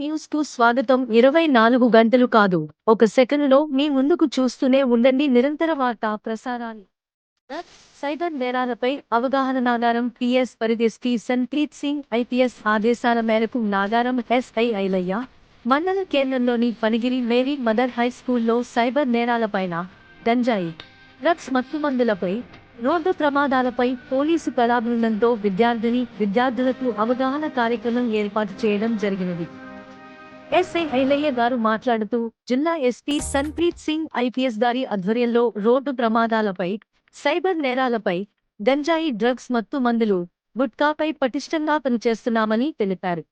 కు స్వాగతం. ఇరవై నాలుగు గంటలు కాదు. ఒక సెకనులో మీ ముందుకు చూస్తూనే ఉండండి. నిరంతర వార్తా ప్రసారాలు. సైబర్ నేరాలపై అవగాహన నాగారం పిఎస్ పరిదేశ్కి సన్ప్రీత్ సింగ్ ఐపీఎస్ ఆదేశాల మేరకు నాగారం ఎస్ఐ ఐలయ్య మండల కేంద్రంలోని పనిగిరి మేరీ మదర్ హై స్కూల్లో సైబర్ నేరాలపైన గంజాయి డ్రగ్స్ మత్తుమందులపై రోడ్డు ప్రమాదాలపై పోలీసు కళాబృందంతో విద్యార్థిని విద్యార్థులకు అవగాహన కార్యక్రమం ఏర్పాటు చేయడం జరిగినది. ఎస్ఐ ఐలయ్య గారు మాట్లాడుతూ జిల్లా ఎస్పీ సన్ప్రీత్ సింగ్ ఐపీఎస్ గారి ఆధ్వర్యంలో రోడ్డు ప్రమాదాలపై సైబర్ నేరాలపై గంజాయి డ్రగ్స్ మత్తు మందులు గుట్కాపై పటిష్టంగా పనిచేస్తున్నామని తెలిపారు.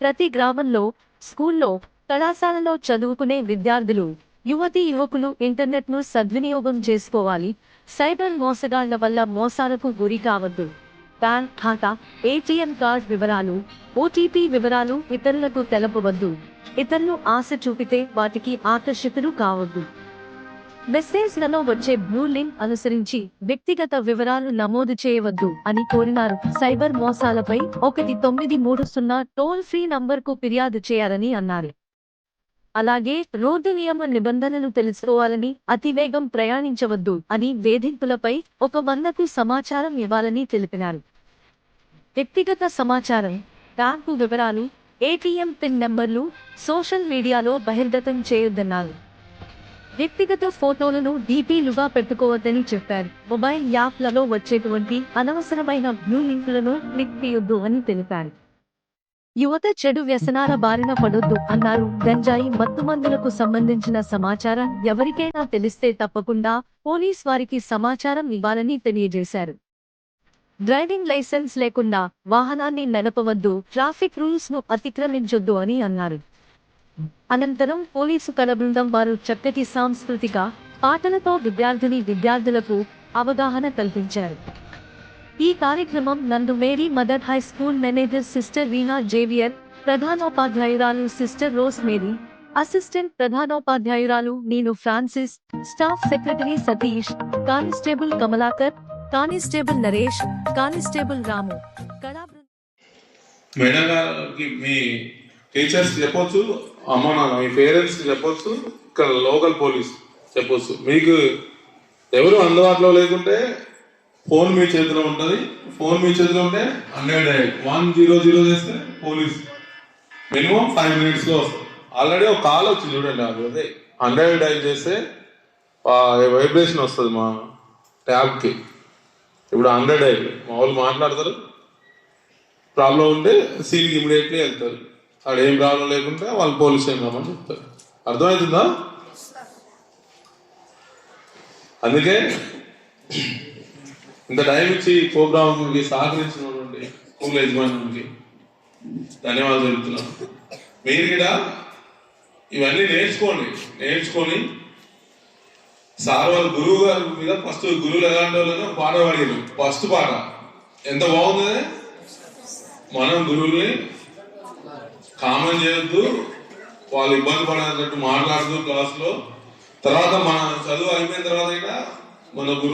ప్రతి గ్రామంలో స్కూల్లో కళాశాలలో చదువుకునే విద్యార్థులు యువతి యువకులు ఇంటర్నెట్ను సద్వినియోగం చేసుకోవాలి. సైబర్ మోసగాళ్ళ వల్ల మోసాలకు గురి కావద్దు. పాన్ ఖాతా ఏటీఎం కార్డ్ వివరాలు ఓటీపీ వివరాలు ఇతరులకు తెలపవద్దు. ఇతరులు ఆశ చూపితే వాటికి ఆకర్షితులు కావద్దు. మెసేజ్లలో వచ్చే బ్లూ లింక్ అనుసరించి వ్యక్తిగత వివరాలు నమోదు చేయవద్దు అని కోరినారు. సైబర్ మోసాలపై ఒకటి తొమ్మిది మూడు సున్నా టోల్ ఫ్రీ నంబర్కు ఫిర్యాదు చేయాలని అన్నారు. అలాగే రోడ్డు నియమ నిబంధనలు తెలుసుకోవాలని అతివేగం ప్రయాణించవద్దు అని వేధింపులపై ఒక వందకు సమాచారం ఇవ్వాలని తెలిపినారు. వ్యక్తిగత సమాచారం బ్యాంకు వివరాలు ఏటీఎం పిన్ నెంబర్లు సోషల్ మీడియాలో బహిర్గతం చేయొద్దన్నారు. వ్యక్తిగత ఫోటోలను డీపీలుగా పెట్టుకోవద్దని చెప్పారు. మొబైల్ యాప్లలో వచ్చేటువంటి అనవసరమైన బ్లూ లింకులను క్లిక్ చేయొద్దు అని తెలిపారు. యువత చెడు వ్యసనాల బారిన పడొద్దు అన్నారు. గంజాయి మత్తుమందులకు సంబంధించిన సమాచారం ఎవరికైనా తెలిస్తే తప్పకుండా పోలీస్ వారికి సమాచారం ఇవ్వాలని తెలియజేశారు. డ్రైవింగ్ లైసెన్స్ లేకుండా వాహనాన్ని నడపవద్దు ట్రాఫిక్ రూల్స్ను అతిక్రమించొద్దు అని అన్నారు. అనంతరం పోలీసు కల బృందం వారు చక్కటి సాంస్కృతిక పాటలతో విద్యార్థిని విద్యార్థులకు అవగాహన కల్పించారు. ఈ కార్యక్రమం నందు Mary Mother high school manager sister Veena Xavier ప్రధానోపాధ్యాయురాలు sister Rose Mary assistant ప్రధానోపాధ్యాయురాలు నేను Francis staff secretary Satish constable Kamalakar constable Naresh constable Ramu. Kala madam గారికి మీ టీచర్స్ చెప్పొచ్చు అమ్మ నాన్న మీ పేరెంట్స్ చెప్పొచ్చు ఇక్కడ లోకల్ పోలీస్ చెప్పొచ్చు. మీకు ఎవరు అందుబాటులో లేకుంటే ఫోన్ మీ చేతిలో ఉంటుంది. ఫోన్ మీ చేతిలో ఉంటే హండ్రెడ్ వన్ జీరో జీరో చేస్తే పోలీస్ మినిమం ఫైవ్ మినిట్స్లో వస్తుంది. ఆల్రెడీ ఒక కాల్ వచ్చింది చూడండి అది అదే హండ్రెడ్ డైల్ చేస్తే వైబ్రేషన్ వస్తుంది మా ట్యాబ్కి. ఇప్పుడు హండ్రెడ్ అయిపోయి మా వాళ్ళు మాట్లాడతారు. ప్రాబ్లం ఉంటే సీన్కి ఇమీడియట్లీ వెళ్తారు. అక్కడ ఏం ప్రాబ్లం లేకుంటే వాళ్ళు పోలీస్ ఏం రమ్మని చెప్తారు. అర్థమవుతుందా? అందుకే ఇంత టైం ఇచ్చి ప్రోగ్రామ్కి సహకరించినటువంటి స్కూల్ యజమానికి ధన్యవాదాలు చెప్తున్నాను. మీరు కూడా ఇవన్నీ నేర్చుకోండి. నేర్చుకొని సార్ వాళ్ళు గురువు గారి మీద ఫస్ట్ గురువులు ఎలాంటి వాళ్ళనో పాట పాడారు. ఫస్ట్ పాట. ఎంత బాగుంది? మనం గురువుల్ని కామన్ చేయొద్దు. వాళ్ళు ఇబ్బంది పడేటట్టు మాట్లాడుతూ క్లాస్లో. తర్వాత మన చదువు అయిపోయిన తర్వాత మన గురువు